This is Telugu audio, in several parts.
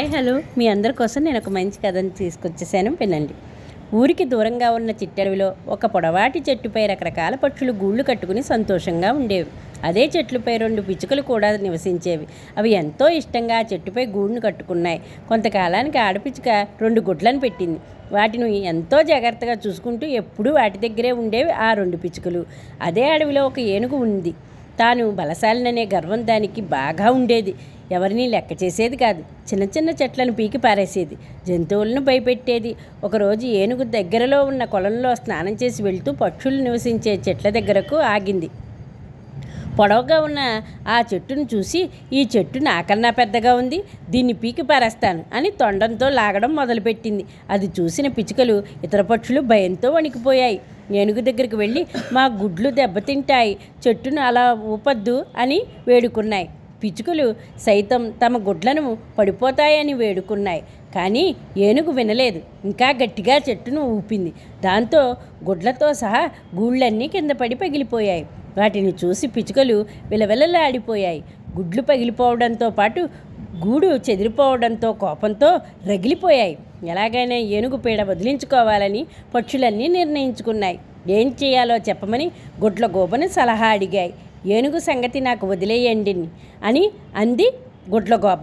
Hi hello. మీ అందరి కోసం నేను ఒక మంచి కథను తీసుకొచ్చేసాను. వినండి. ఊరికి దూరంగా ఉన్న చిట్టడవిలో ఒక పొడవాటి చెట్టుపై రకరకాల పక్షులు గూళ్ళు కట్టుకుని సంతోషంగా ఉండేవి. అదే చెట్లుపై రెండు పిచ్చుకలు కూడా నివసించేవి. అవి ఎంతో ఇష్టంగా ఆ చెట్టుపై గూడును కట్టుకున్నాయి. కొంతకాలానికి ఆడపిచ్చుక రెండు గుడ్లను పెట్టింది. వాటిని ఎంతో జాగ్రత్తగా చూసుకుంటూ ఎప్పుడూ వాటి దగ్గరే ఉండేవి ఆ రెండు పిచ్చుకలు. అదే అడవిలో ఒక ఏనుగు ఉంది. తాను బలశాలిననే గర్వం దానికి బాగా ఉండేది. ఎవరిని లెక్క చేసేది కాదు. చిన్న చిన్న చెట్లను పీకి పారేసేది. జంతువులను భయపెట్టేది. ఒకరోజు ఏనుగు దగ్గరలో ఉన్న కొలంలో స్నానం చేసి వెళ్తూ పక్షులు నివసించే చెట్ల దగ్గరకు ఆగింది. పొడవుగా ఉన్న ఆ చెట్టును చూసి ఈ చెట్టు నాకన్నా పెద్దగా ఉంది. దీన్ని పీకి పారేస్తాను అని తొండంతో లాగడం మొదలుపెట్టింది. అది చూసిన పిచ్చుకలు ఇతర పక్షులు భయంతో వణికిపోయాయి. ఏనుగు దగ్గరికి వెళ్ళి మా గుడ్లు దెబ్బతింటాయి. చెట్టును అలా ఊపద్దు అని వేడుకున్నాయి. పిచ్చుకలు సైతం తమ గుడ్లను పడిపోతాయని వేడుకున్నాయి. కానీ ఏనుగు వినలేదు. ఇంకా గట్టిగా చెట్టును ఊపింది. దాంతో గుడ్లతో సహా గూళ్ళన్నీ కింద పడి పగిలిపోయాయి. వాటిని చూసి పిచ్చుకలు విలవిలలాడిపోయాయి. గుడ్లు పగిలిపోవడంతో పాటు గూడు చెదిరిపోవడంతో కోపంతో రగిలిపోయాయి. ఎలాగైనా ఏనుగు పీడ వదిలించుకోవాలని పక్షులన్నీ నిర్ణయించుకున్నాయి. ఏం చేయాలో చెప్పమని గుడ్ల గోబని సలహా అడిగాయి. ఏనుగు సంగతి నాకు వదిలేయండి అని అంది గుడ్లగోబ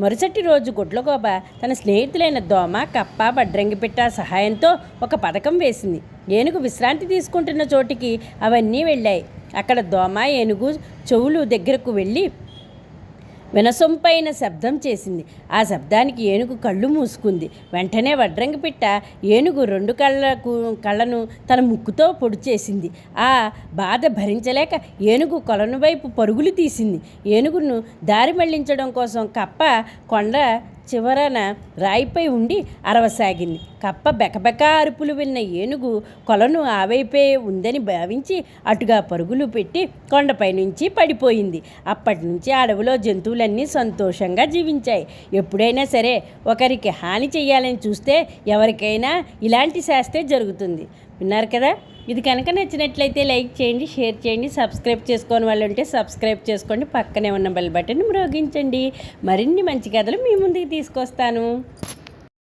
మరుసటి రోజు గుడ్లగోబ తన స్నేహితులైన దోమ కప్ప బడ్రంగిపిట్ట సహాయంతో ఒక పథకం వేసింది. ఏనుగు విశ్రాంతి తీసుకుంటున్న చోటికి అవన్నీ వెళ్ళాయి. అక్కడ దోమ ఏనుగు చెవులు దగ్గరకు వెళ్ళి వినసొంపైన శబ్దం చేసింది. ఆ శబ్దానికి ఏనుగు కళ్ళు మూసుకుంది. వెంటనే వడ్రంగి పిట్ట ఏనుగు రెండు కళ్ళకు కళ్ళను తన ముక్కుతో పొడి చేసింది. ఆ బాధ భరించలేక ఏనుగు కొలను వైపు పరుగులు తీసింది. ఏనుగును దారి మళ్ళించడం కోసం కప్ప కొండ చివరన రాయిపై ఉండి అరవసాగింది. కప్ప బెకబెక అరుపులు విన్న ఏనుగు కొలను ఆవైపే ఉందని భావించి అటుగా పరుగులు పెట్టి కొండపై నుంచి పడిపోయింది. అప్పటి నుంచి అడవిలో జంతువులన్నీ సంతోషంగా జీవించాయి. ఎప్పుడైనా సరే ఒకరికి హాని చేయాలని చూస్తే ఎవరికైనా ఇలాంటి శాస్తే జరుగుతుంది. విన్నారు కదా? ఇది కనుక నచ్చినట్లయితే లైక్ చేయండి షేర్ చేయండి సబ్స్క్రైబ్ చేసుకోని వాళ్ళు ఉంటే సబ్స్క్రైబ్ చేసుకోండి పక్కనే ఉన్న బెల్ బటన్ మ్రోగించండి. మరిన్ని మంచి కథలు మీ ముందుకు తీసుకొస్తాను.